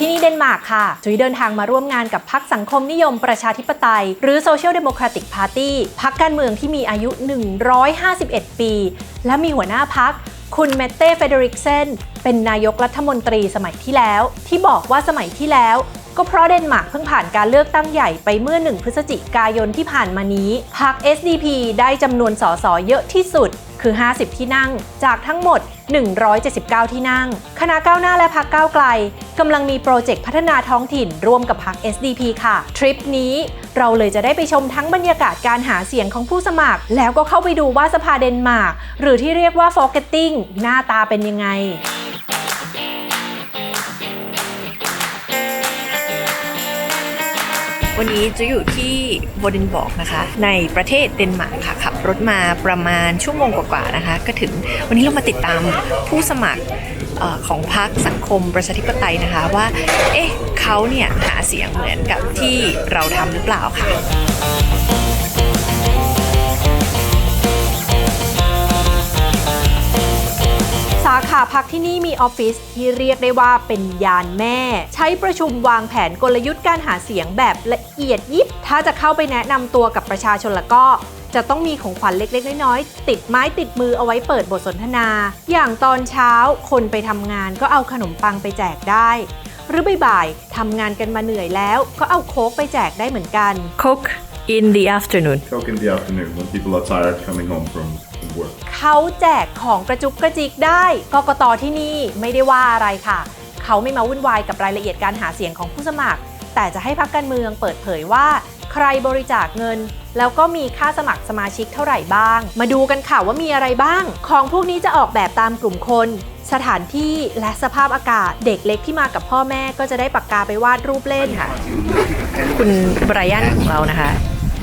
ที่นี่เดนมาร์กค่ะจุยเดินทางมาร่วมงานกับพรรคสังคมนิยมประชาธิปไตย หรือ Social Democratic Party พรรคการเมืองที่มีอายุ 151 ปี และมีหัวหน้าพรรคคุณเมเต้เฟเดริกเซนเป็นนายกรัฐมนตรีสมัยที่แล้ว ที่บอกว่าสมัยที่แล้วก็เพราะเดนมาร์กเพิ่งผ่านการเลือกตั้งใหญ่ไปเมื่อ 1 พฤศจิกายนที่ผ่านมานี้ พรรค SDP ได้จำนวนสสเยอะที่สุด คือ 50 ที่นั่ง จากทั้งหมด 179 ที่นั่ง คณะก้าวหน้าและพักก้าวไกลกำลังมีโปรเจกต์พัฒนาท้องถิ่นร่วมกับพัก SDP ค่ะ ทริปนี้เราเลยจะได้ไปชมทั้งบรรยากาศการหาเสียงของผู้สมัคร แล้วก็เข้าไปดูว่าสภาเดนมาร์กหรือที่เรียกว่า Forgetting หน้าตาเป็นยังไง วันนี้จะอยู่ที่โบเดนบอกนะคะ ในประเทศเดนมาร์กค่ะขับรถมาประมาณชั่วโมงกว่าๆนะคะ ก็ถึงวันนี้เรามาติดตามผู้สมัครอของพรรคสังคมประชาธิปไตยนะคะว่า เอ๊ะเขาเนี่ยหาเสียงเหมือนกับที่เราทำหรือเปล่าค่ะ สาขาพักที่นี่มีออฟฟิศที่เรียกได้ว่าเป็นยานแม่ ใช้ประชุมวางแผนกลยุทธ์การหาเสียงแบบละเอียดยิบ ถ้าจะเข้าไปแนะนำตัวกับประชาชนแล้วก็จะต้องมีของขวัญเล็กๆ น้อยๆ ติดไม้ติดมือเอาไว้เปิดบทสนทนา อย่างตอนเช้าคนไปทำงานก็เอาขนมปังไปแจกได้ หรือบ่ายๆทำงานกันมาเหนื่อยแล้ว ก็เอาโค้กไปแจกได้เหมือนกัน Coke in the afternoon Coke in the afternoon when people are tired coming home from from work. เขาแจกของกระจุกกระจิกได้กกตที่นี่ไม่ได้ว่าอะไรค่ะ เขาไม่มาวุ่นวายกับรายละเอียดการหาเสียงของผู้สมัคร แต่จะให้พักการเมืองเปิดเผยว่าใครบริจาคเงิน แล้วก็มีค่าสมัครสมาชิกเท่าไหร่บ้าง มาดูกันค่ะว่ามีอะไรบ้าง ของพวกนี้จะออกแบบตามกลุ่มคน สถานที่และสภาพอากาศ เด็กเล็กที่มากับพ่อแม่ก็จะได้ปากกาไปวาดรูปเล่นค่ะ คุณไบรอันของเรานะคะ เ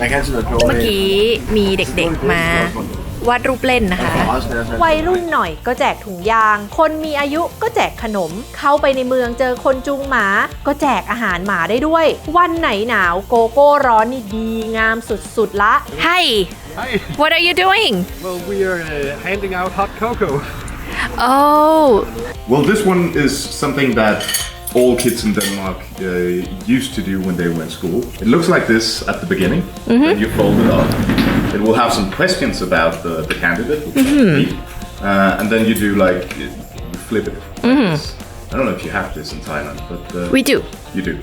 มื่อกี้มีเด็กๆมาวาดรูปเล่นนะคะ วัยรุ่นหน่อยก็แจกถุงยาง คนมีอายุก็แจกขนม เข้าไปในเมืองเจอคนจูงหมา ก็แจกอาหารหมาได้ด้วย วันไหนหนาวโกโก้ร้อนนี่ดีงามสุดๆละ Hi Hi. what are you doing Well, we are uh, handing out hot cocoa. oh Well, this one is something that all kids in Denmark uh, used to do when they were in school. It looks like this at the beginning. Then you fold it up. It will have some questions about the, the candidate, which is me. Uh, and then you do like you flip it. like this. I don't know if you have this in Thailand, but uh, we do You do.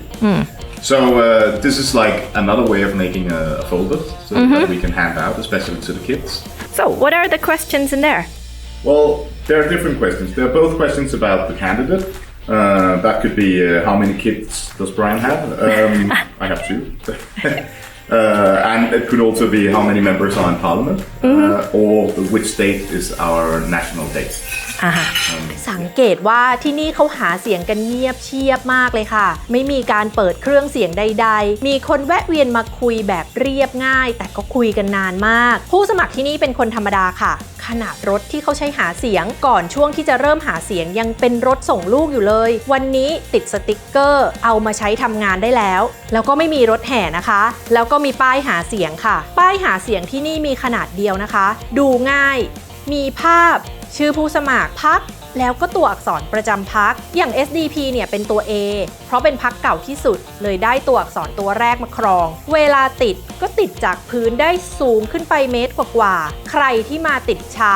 So uh, this is like another way of making a, a folder so that we can hand out, especially to the kids. so what are the questions in there Well, there are different questions. There are both questions about the candidate. Uh, that could be uh, how many kids does Brian have? Um, I have two. uh, and it could also be how many members are in parliament, uh, or which state is our national day. อ่าฮะสังเกตว่าที่นี่เขาหาเสียงกันเงียบเชียบมากเลยค่ะ ไม่มีการเปิดเครื่องเสียงใด ๆ มีคนแวะเวียนมาคุยแบบเรียบง่าย แต่ก็คุยกันนานมาก ผู้สมัครที่นี่เป็นคนธรรมดาค่ะ ขนาดรถที่เขาใช้หาเสียง ก่อนช่วงที่จะเริ่มหาเสียงยังเป็นรถส่งลูกอยู่เลย วันนี้ติดสติกเกอร์เอามาใช้ทำงานได้แล้ว แล้วก็ไม่มีรถแห่นะคะ แล้วก็มีป้ายหาเสียงค่ะ ป้ายหาเสียงที่นี่มีขนาดเดียวนะคะ ดูง่าย มีภาพ ชื่อผู้สมัครพัก แล้วก็ตัวอักษรประจำพัก อย่าง SDP เนี่ยเป็นตัว A เพราะเป็นพักเก่าที่สุด เลยได้ตัวอักษรตัวแรกมาครอง เวลาติดก็ติดจากพื้นได้สูงขึ้นไปเมตรกว่าๆ ใครที่มาติดช้า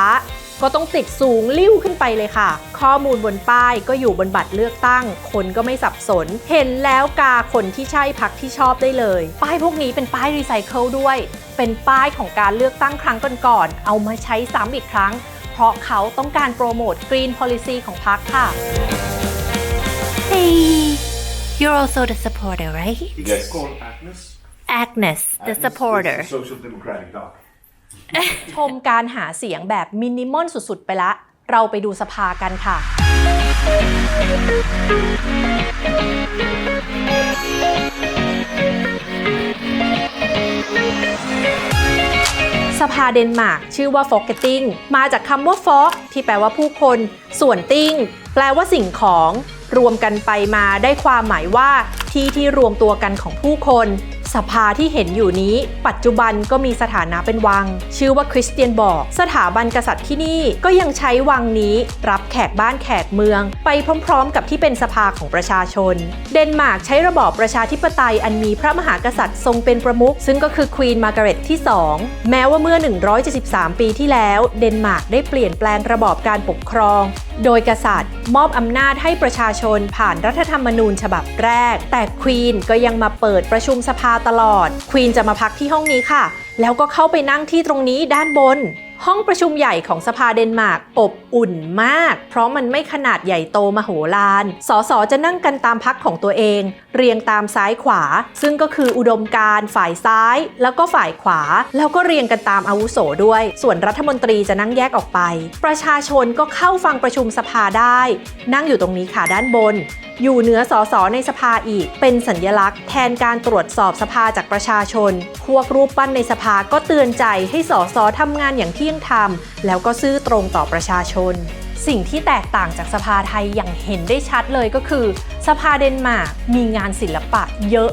ก็ต้องติดสูงลิ้วขึ้นไปเลยค่ะ ข้อมูลบนป้ายก็อยู่บนบัตรเลือกตั้ง คนก็ไม่สับสน เห็นแล้วกาคนที่ใช่พักที่ชอบได้เลย ป้ายพวกนี้เป็นป้ายรีไซเคิลด้วย เป็นป้ายของการเลือกตั้งครั้งก่อนๆ เอามาใช้ซ้ำอีกครั้ง เพราะเขาต้องการโปรโมท Green Policy ของพรรคค่ะ Hey you're also the supporter right Yes. Agnes. Agnes the supporter Social Democratic dog. ชมการหาเสียงแบบมินิมอลสุดๆ ไปละ เราไปดูสภากันค่ะาเดนมาร์กชื่อว่า Folketing มาจากคำว่า Folk ที่แปลว่าผู้คน ส่วนติ้งแปลว่าสิ่งของ รวมกันไปมาได้ความหมายว่า ที่ที่รวมตัวกันของผู้คน สภาที่เห็นอยู่นี้ ปัจจุบันก็มีสถานะเป็นวัง ชื่อว่าคริสเตียนบอก สถาบันกษัตริย์ที่นี่ก็ยังใช้วังนี้รับแขกบ้านแขกเมือง ไปพร้อมๆ กับที่เป็นสภาของประชาชน เดนมาร์กใช้ระบอบประชาธิปไตยอันมีพระมหากษัตริย์ทรงเป็นประมุขซึ่งก็คือควีนมาการ์เร็ตที่ 2 แม้ว่าเมื่อ 173 ปีที่แล้ว เดนมาร์กได้เปลี่ยนแปลงระบอบการปกครอง โดยกษัตริย์ มอบอำนาจให้ประชาชนผ่านรัฐธรรมนูญฉบับแรก แต่ควีนก็ยังมาเปิดประชุมสภาตลอด ควีนจะมาพักที่ห้องนี้ค่ะ แล้วก็เข้าไปนั่งที่ตรงนี้ด้านบน ห้องประชุมใหญ่ของสภาเดนมาร์กอบอุ่นมาก เพราะมันไม่ขนาดใหญ่โตมโหฬาร สสจะนั่งกันตามพักของตัวเองเรียงตามซ้ายขวา ซึ่งก็คืออุดมการฝ่ายซ้าย แล้วก็ฝ่ายขวา แล้วก็เรียงกันตามอาวุโสด้วย ส่วนรัฐมนตรีจะนั่งแยกออกไป ประชาชนก็เข้าฟังประชุมสภาได้ นั่งอยู่ตรงนี้ค่ะด้านบน อยู่เหนือสสในสภาอีก เป็นสัญญลักษณ์ แทนการตรวจสอบสภาจากประชาชน พวกรูปปั้นในสภาก็เตือนใจให้สสทำงานอย่างเที่ยงธรรมแล้วก็ซื่อตรงต่อประชาชน สิ่งที่แตกต่างจากสภาไทยอย่างเห็นได้ชัดเลยก็คือ สภาเดนมาร์กมีงานศิลปะเยอะ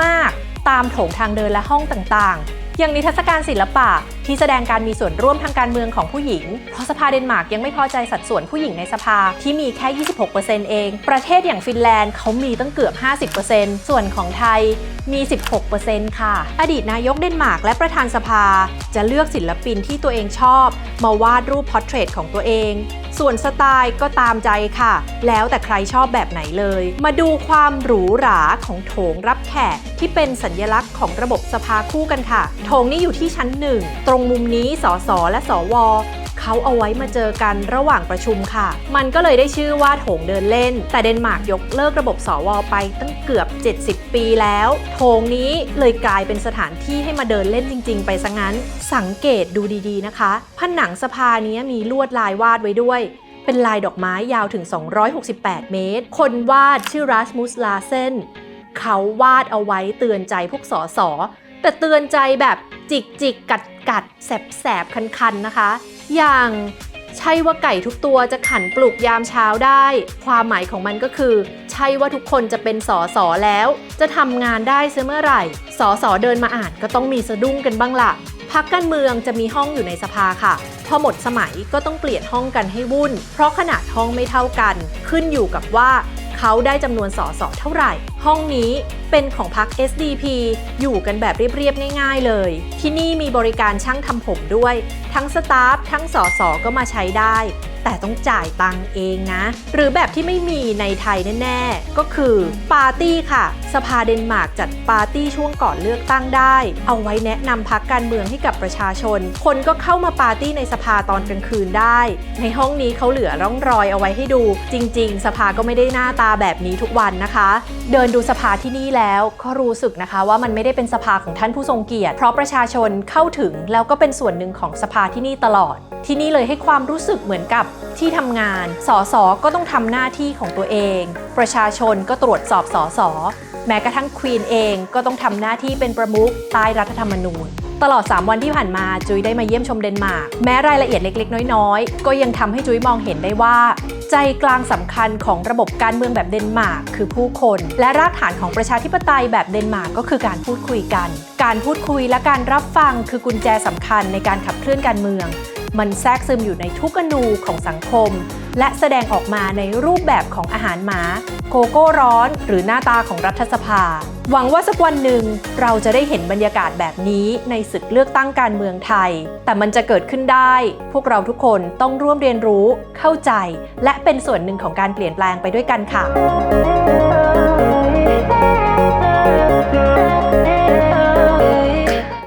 มากๆ ตามโถงทางเดินและห้องต่างๆ อย่างนิทรรศการศิลปะ ที่แสดงการมีส่วนร่วมทางการเมืองของผู้หญิง เพราะสภาเดนมาร์กยังไม่พอใจสัดส่วนผู้หญิงในสภาที่มีแค่ 26%เอง ประเทศอย่างฟินแลนด์เขามีตั้งเกือบ 50%ส่วนของไทยมี 16%ค่ะ อดีตนายกเดนมาร์กและประธานสภา จะเลือกศิลปินที่ตัวเองชอบ มาวาดรูปพอร์เทรตของตัวเอง ส่วนสไตล์ก็ตามใจค่ะ แล้วแต่ใครชอบแบบไหนเลย มาดูความหรูหราของโถงรับแขกที่เป็นสัญญลักษณ์ของระบบสภาคู่กันค่ะ โถงนี้อยู่ที่ชั้นหนึ่งตรงมุมนี้สสและสวเขาเอาไว้มาเจอกันระหว่างประชุมค่ะ มันก็เลยได้ชื่อว่าโถงเดินเล่น แต่เดนมาร์กยกเลิกระบบสวไปตั้งเกือบ 70 ปีแล้ว โถงนี้เลยกลายเป็นสถานที่ให้มาเดินเล่นจริง ๆ ไปซะงั้น สังเกตดูดีๆนะคะ ผนังสภานี้มีลวดลายวาดไว้ด้วยเป็นลายดอกไม้ยาวถึง 268 เมตร คนวาดชื่อรัสมุสลาเซนเขาวาดเอาไว้เตือนใจพวกสอสอแต่เตือนใจแบบ จิกจิกกัดกัดแสบแสบคันคันนะคะ อย่างใช่ว่าไก่ทุกตัวจะขันปลุกยามเช้าได้ ความหมายของมันก็คือ ใช่ว่าทุกคนจะเป็นสอสอแล้ว จะทำงานได้เสเมื่อไหร่สอสอเดินมาอ่านก็ต้องมีสะดุ้งกันบ้างละพักการเมืองจะมีห้องอยู่ในสภาค่ะ พอหมดสมัยก็ต้องเปลี่ยนห้องกันให้วุ่น เพราะขนาดห้องไม่เท่ากัน ขึ้นอยู่กับว่า เขาได้จำนวนสสเท่าไหร่ ห้องนี้เป็นของพรรค SDP อยู่กันแบบเรียบๆ ง่ายๆเลย ที่นี่มีบริการช่างทำผมด้วย ทั้งสตาฟทั้งสสก็มาใช้ได้ แต่ต้องจ่ายตังเองนะ หรือแบบที่ไม่มีในไทยแน่ ๆ ก็คือปาร์ตี้ค่ะ สภาเดนมาร์กจัดปาร์ตี้ช่วงก่อนเลือกตั้งได้ เอาไว้แนะนำพักการเมืองให้กับประชาชน คนก็เข้ามาปาร์ตี้ในสภาตอนกลางคืนได้ ในห้องนี้เขาเหลือร่องรอยเอาไว้ให้ดู จริง ๆ สภาก็ไม่ได้หน้าตาแบบนี้ทุกวันนะคะ เดินดูสภาที่นี่แล้วก็รู้สึกนะคะว่ามันไม่ได้เป็นสภาของท่านผู้ทรงเกียรติ เพราะประชาชนเข้าถึงแล้วก็เป็นส่วนหนึ่งของสภาที่นี่ตลอด ที่นี่เลยให้ความรู้สึกเหมือนกับที่ทำงาน สสก็ต้องทำหน้าที่ของตัวเอง ประชาชนก็ตรวจสอบสสแม้กระทั่งควีนเองก็ต้องทำหน้าที่เป็นประมุขใต้รัฐธรรมนูญ ตลอด 3 วันที่ผ่านมาจุ้ยได้มาเยี่ยมชมเดนมาร์กแม้รายละเอียดเล็ก ๆ น้อยๆ ก็ยังทำให้จุ้ยมองเห็นได้ว่า ใจกลางสำคัญของระบบการเมืองแบบเดนมาร์กคือผู้คน และรากฐานของประชาธิปไตยแบบเดนมาร์กก็คือการพูดคุยกัน การพูดคุยและการรับฟังคือกุญแจสำคัญในการขับเคลื่อนการเมือง มันแทรกซึมอยู่ในทุกอนูของสังคม และแสดงออกมาในรูปแบบของอาหารหมา โกโก้ร้อน หรือหน้าตาของรัฐสภา หวังว่าสักวันหนึ่งเราจะได้เห็นบรรยากาศแบบนี้ในศึกเลือกตั้งการเมืองไทย แต่มันจะเกิดขึ้นได้ พวกเราทุกคนต้องร่วมเรียนรู้ เข้าใจ และเป็นส่วนหนึ่งของการเปลี่ยนแปลงไปด้วยกันค่ะ